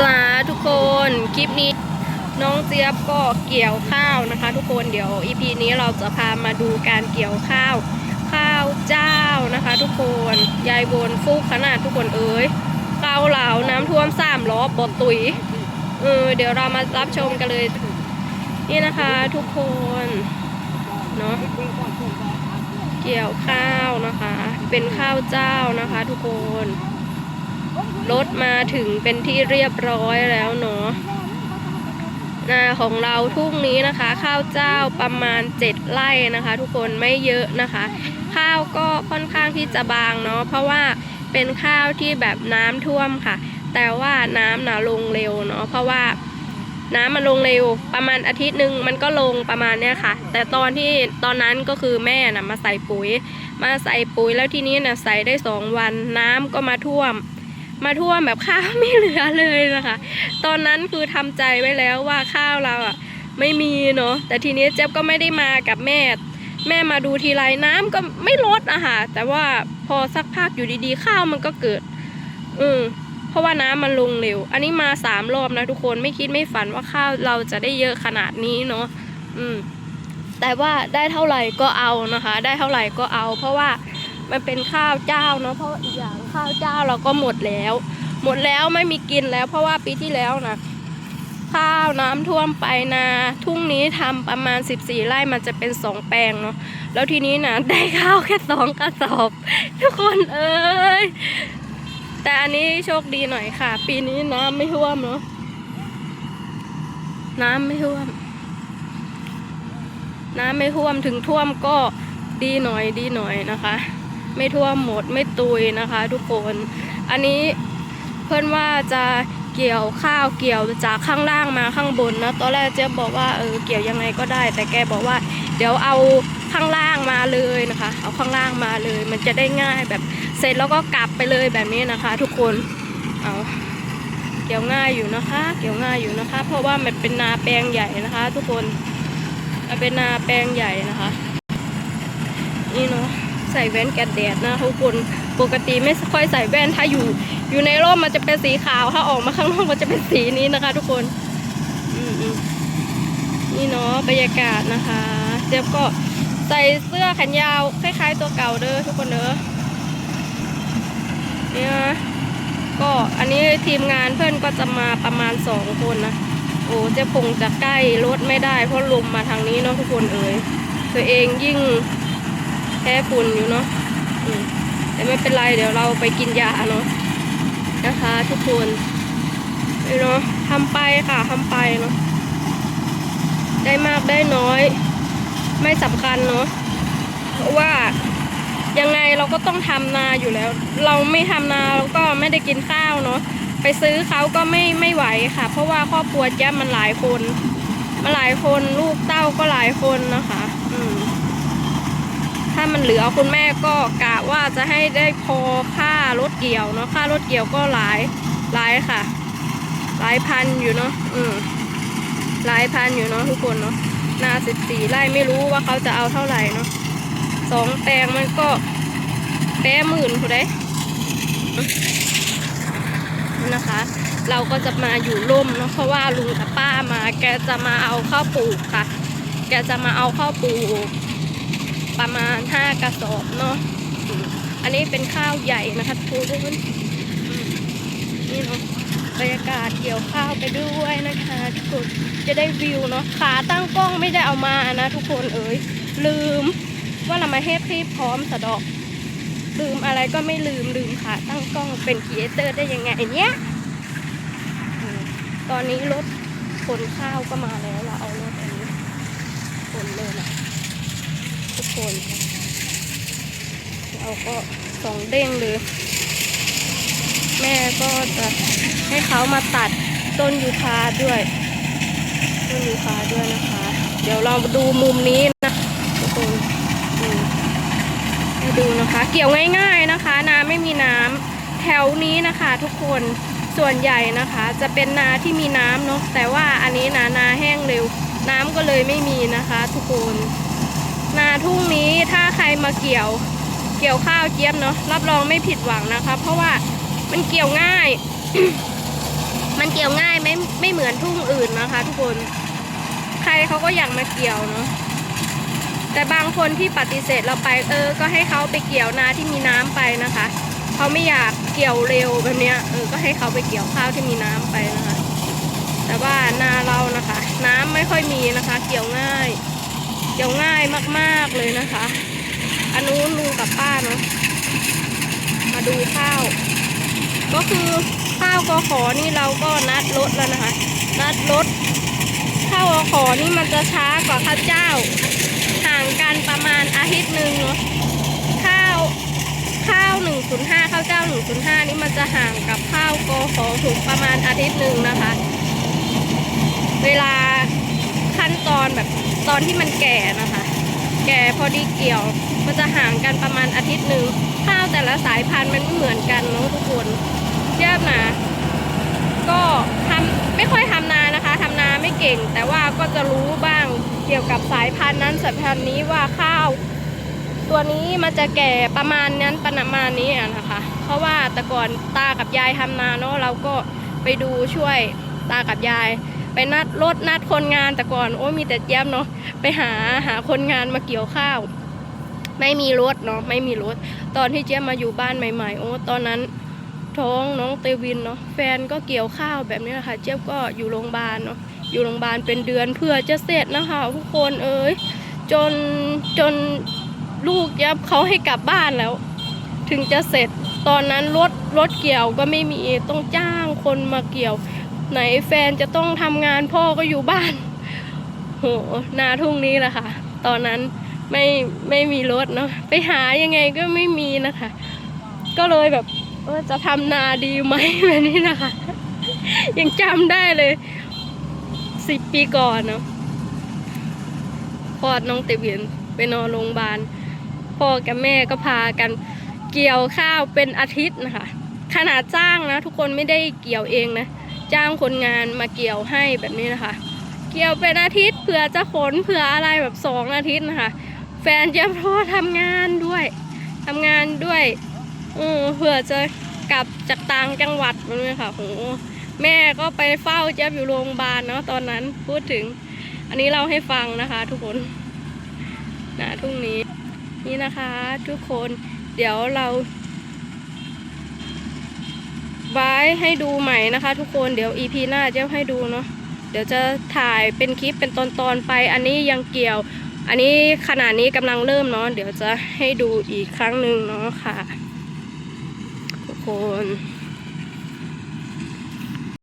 จ้าทุกคนคลิปนี้น้องเจี๊ยบก็เกี่ยวข้าวนะคะ ทุกคนเดี๋ยวอีพีนี้เราจะพามาดูการเกี่ยวข้าว ข้าวเจ้านะคะ ทุกคนยายบนฟุกขนาดทุกคนเอ้ยเกาเหลาน้ำท่วมสามล้อบดตุยเออเดี๋ยวเรามารับชมกันเลย นี่นะคะทุกคนเนาะเกี่ยวข้าวนะคะ เป็นข้าวเจ้านะคะ ทุกคน รถมาถึงเป็นที่เรียบร้อยแล้วเนาะนาของเราทุ่งนี้นะคะ ข้าวเจ้าประมาณ 7 ไร่นะคะ ทุกคนไม่เยอะนะคะ ข้าวก็ค่อนข้างที่จะบางเนาะเพราะว่าเป็นข้าวที่แบบน้ำท่วมค่ะ แต่ว่าน้ำนะลงเร็วเนาะเพราะว่าน้ำมันลงเร็วประมาณอาทิตย์หนึ่งมันก็ลงประมาณเนี้ยค่ะ แต่ตอนที่ตอนนั้นก็คือแม่นะมาใส่ปุ๋ย มาใส่ปุ๋ยแล้วทีนี้นะใส่ได้สองวัน น้ำก็มาท่วม มาท่วมแบบข้าวไม่เหลือเลยนะคะ ตอนนั้นคือทำใจไว้แล้วว่าข้าวเราอะไม่มีเนาะแต่ทีนี้เจ๊บก็ไม่ได้มากับแม่ แม่มาดูทีไรน้ำก็ไม่ลดอะค่ะแต่ว่าพอสักพักอยู่ดีๆ ข้าวมันก็เกิดอืมเพราะว่าน้ำมันลงเร็ว อันนี้มาสามรอบนะทุกคนไม่คิดไม่ฝันว่าข้าวเราจะได้เยอะขนาดนี้เนาะอืมแต่ว่าได้เท่าไหร่ก็เอานะคะ ได้เท่าไหร่ก็เอา เพราะว่า มันเป็นข้าวเจ้าเนาะเพราะอีกอย่างข้าวเจ้าเราก็หมดแล้ว หมดแล้วไม่มีกินแล้ว เพราะว่าปีที่แล้วนะข้าวน้ำท่วมไปนา ทุ่งนี้ทำประมาณ 14 ไร่มันจะเป็นสองแปลงเนาะแล้วทีนี้นะได้ข้าวแค่สองกระสอบ ทุกคนเอ้ยแต่อันนี้โชคดีหน่อยค่ะ ปีนี้น้ำไม่ท่วมเนาะน้ำไม่ท่วม น้ำไม่ท่วมถึงท่วมก็ดีหน่อยดีหน่อยนะคะ ไม่ท่วมหมดไม่ตุยนะคะทุกคน อันนี้เพื่อนว่าจะเกี่ยวข้าวเกี่ยวจากข้างล่างมาข้างบนนะตอนแรกเจ๊บบอกว่าเออเกี่ยวยังไงก็ได้ แต่แกบอกว่า เดี๋ยวเอาข้างล่างมาเลยนะคะ เอาข้างล่างมาเลย มันจะได้ง่ายแบบเสร็จแล้วก็กลับไปเลยแบบนี้นะคะ ทุกคนเอาเกี่ยวง่ายอยู่นะคะ เกี่ยวง่ายอยู่นะคะ เพราะว่ามันเป็นนาแปลงใหญ่นะคะ ทุกคนมันเป็นนาแปลงใหญ่นะคะ นี่เนาะ ใส่แว่นกันแดดนะทุกคนปกติไม่ค่อยใส่แว่นถ้าอยู่อยู่ในร่มมันจะเป็นสีขาวถ้าออกมาข้างนอกมันจะเป็นสีนี้นะคะ ทุกคนนี่เนาะบรรยากาศนะคะเจ๊ยบก็ใส่เสื้อแขนยาวคล้ายๆตัวเก่าเด้อทุกคนเด้อเนี่ยก็อันนี้ทีมงานเพื่อนก็จะมาประมาณสองคนนะโอ้เจ๊คงจะใกล้รถไม่ได้เพราะลมมาทางนี้เนาะทุกคนเอ๋ยตัวเองยิ่ง พ้ฝุ่นอยู่เนาะแต่ไม่เป็นไรเดี๋ยวเราไปกินยาเนาะนะคะ ทุกคนเนาะทำไปค่ะทำไปเนาะได้มากได้น้อย ไม่สำคัญเนาะเพราะว่ายังไงเราก็ต้องทำนาอยู่แล้ว เราไม่ทำนาเราก็ไม่ได้กินข้าวเนาะไปซื้อเขาก็ไม่ไม่ไหวค่ะ เพราะว่าครอบครัวแจ๊บมันหลายคนมันหลายคนลูกเต้าก็หลายคนนะคะ อืม มันเหลือคุณแม่ก็กะว่าจะให้ได้พอค่ารถเกี่ยวเนาะค่ารถเกี่ยวก็หลายหลายค่ะ หลายพันอยู่เนาะอืมหลายพันอยู่เนาะทุกคนเนาะนาสิบสี่ไร่ไม่รู้ว่าเขาจะเอาเท่าไหร่เนาะสองแปลงมันก็แปรหมื่นคุณได้นะคะ เราก็จะมาอยู่ร่มเนาะเพราะว่าลุงกับป้ามา แกจะมาเอาข้าวปลูกค่ะ แกจะมาเอาข้าวปลูก ประมาณห้ากระสอบเนาะอันนี้เป็นข้าวใหญ่นะคะทุกคนนี่เนาะบรรยากาศเกี่ยวข้าวไปด้วยนะคะทุกคนจะได้วิวเนาะขาตั้งกล้องไม่ได้เอามานะทุกคนเอ๋ยลืมว่าเรามาเฮปที่พร้อมสะดอก ลืมอะไรก็ไม่ลืมลืมขาตั้งกล้องเป็นครีเอเตอร์ได้ยังไงเนี้ยตอนนี้รถขนข้าวก็มาแล้วเราเอารถอันนี้ขนเลยนะ คนเราก็สองเด้งเลยแม่ก็จะให้เขามาตัดต้นยูคาด้วยต้นยูคาด้วยนะคะ เดี๋ยวเราดูมุมนี้นะทุกคนให้ดูนะคะ เกี่ยวง่ายๆนะคะนาไม่มีน้ำแถวนี้นะคะ ทุกคนส่วนใหญ่นะคะ จะเป็นนาที่มีน้ำเนาะแต่ว่าอันนี้นานาแห้งเร็ว น้ำก็เลยไม่มีนะคะ ทุกคน นาทุ่งนี้ถ้าใครมาเกี่ยวเกี่ยวข้าวเจี๊ยบเนาะรับรองไม่ผิดหวังนะคะ เพราะว่ามันเกี่ยวง่าย มันเกี่ยวง่ายไม่ไม่เหมือนทุ่งอื่นนะคะ ทุกคน ใครเขาก็อยากมาเกี่ยวเนาะแต่บางคนที่ปฏิเสธเราไปเออ ก็ให้เขาไปเกี่ยวนาที่มีน้ำไปนะคะเขาไม่อยากเกี่ยวเร็วแบบเนี้ยเออก็ให้เขาไปเกี่ยวข้าวที่มีน้ำไปนะคะ แต่ว่านาเรานะคะ น้ำไม่ค่อยมีนะคะ เกี่ยวง่าย เกี่ยวง่ายมากๆเลยนะคะ อันนู้นลุงกับป้าเนาะมาดูข้าว ก็คือข้าวกอขอนี่เราก็นัดรถแล้วนะคะ นัดรถข้าวกอขอนี่มันจะช้ากว่าข้าวเจ้า ห่างกันประมาณอาทิตย์หนึ่งเนาะข้าวข้าวหนึ่งศูนย์ห้าข้าวเจ้าหนึ่งศูนย์ห้านี่มันจะห่างกับข้าวกอขอถูกประมาณอาทิตย์หนึ่งนะคะ เวลา ขั้นตอนแบบตอนที่มันแก่นะคะ แก่พอดีเกี่ยว มันจะห่างกันประมาณอาทิตย์หนึ่งข้าวแต่ละสายพันธุ์มันไม่เหมือนกันเนาะทุกคนเทียบนะก็ทำไม่ค่อยทำนานะคะทำนาไม่เก่ง แต่ว่าก็จะรู้บ้างเกี่ยวกับสายพันธุ์นั้นสายพันธุ์นี้ว่าข้าว ตัวนี้มันจะแก่ประมาณนั้นประมาณนี้นะคะ เพราะว่าแต่ก่อนตากับยายทำนาเนาะเราก็ไปดูช่วยตากับยาย ไปนัดรถนัดคนงานแต่ก่อนโอ้มีแต่เจี๊ยบเนาะไปหาหาคนงานมาเกี่ยวข้าว ไม่มีรถเนาะไม่มีรถ ตอนที่เจี๊ยบมาอยู่บ้านใหม่ๆ โอ้ตอนนั้นท้องน้องเตวินเนาะแฟนก็เกี่ยวข้าวแบบนี้แหละค่ะเจี๊ยบก็อยู่โรงพยาบาลเนาะอยู่โรงพยาบาลเป็นเดือนเพื่อจะเสร็จนะคะทุกคนเอ้ยจนจนลูกเจี๊ยบเขาให้กลับบ้านแล้ว ถึงจะเสร็จตอนนั้นรถรถเกี่ยวก็ไม่มีต้องจ้างคนมาเกี่ยว ไหนแฟนจะต้องทำงานพ่อก็อยู่บ้าน โหนาทุ่งนี้แหละค่ะ ตอนนั้นไม่ไม่มีรถเนาะไปหายังไงก็ไม่มีนะคะ ก็เลยแบบจะทำนาดีไหมแบบนี้นะคะ ยังจำได้เลยสิบปีก่อนเนาะคลอดน้องเตวินไปนอนโรงพยาบาลพ่อกับแม่ก็พากันเกี่ยวข้าวเป็นอาทิตย์นะคะ ขนาดจ้างนะ ทุกคนไม่ได้เกี่ยวเองนะ จ้างคนงานมาเกี่ยวให้แบบนี้นะคะ เกี่ยวเป็นอาทิตย์เผื่อจะขนเผื่ออะไรแบบสองอาทิตย์นะคะ แฟนเจะพ่อทำงานด้วยทำงานด้วยอือเผื่อจะกลับจากต่างจังหวัดแบบนี้ค่ะโหแม่ก็ไปเฝ้าเจ๊ยบอยู่โรงพยาบาลเนาะตอนนั้นพูดถึง อันนี้เราให้ฟังนะคะ ทุกคนนะทุ่งนี้นี่นะคะ ทุกคนเดี๋ยวเรา ไว้ให้ดูใหม่นะคะ ทุกคนเดี๋ยว EP หน้าจะให้ดูเนาะเดี๋ยวจะถ่ายเป็นคลิปเป็นตอนๆไป อันนี้ยังเกี่ยว อันนี้ขนาดนี้กำลังเริ่มเนาะเดี๋ยวจะให้ดูอีกครั้งหนึ่งเนาะค่ะ ทุกคน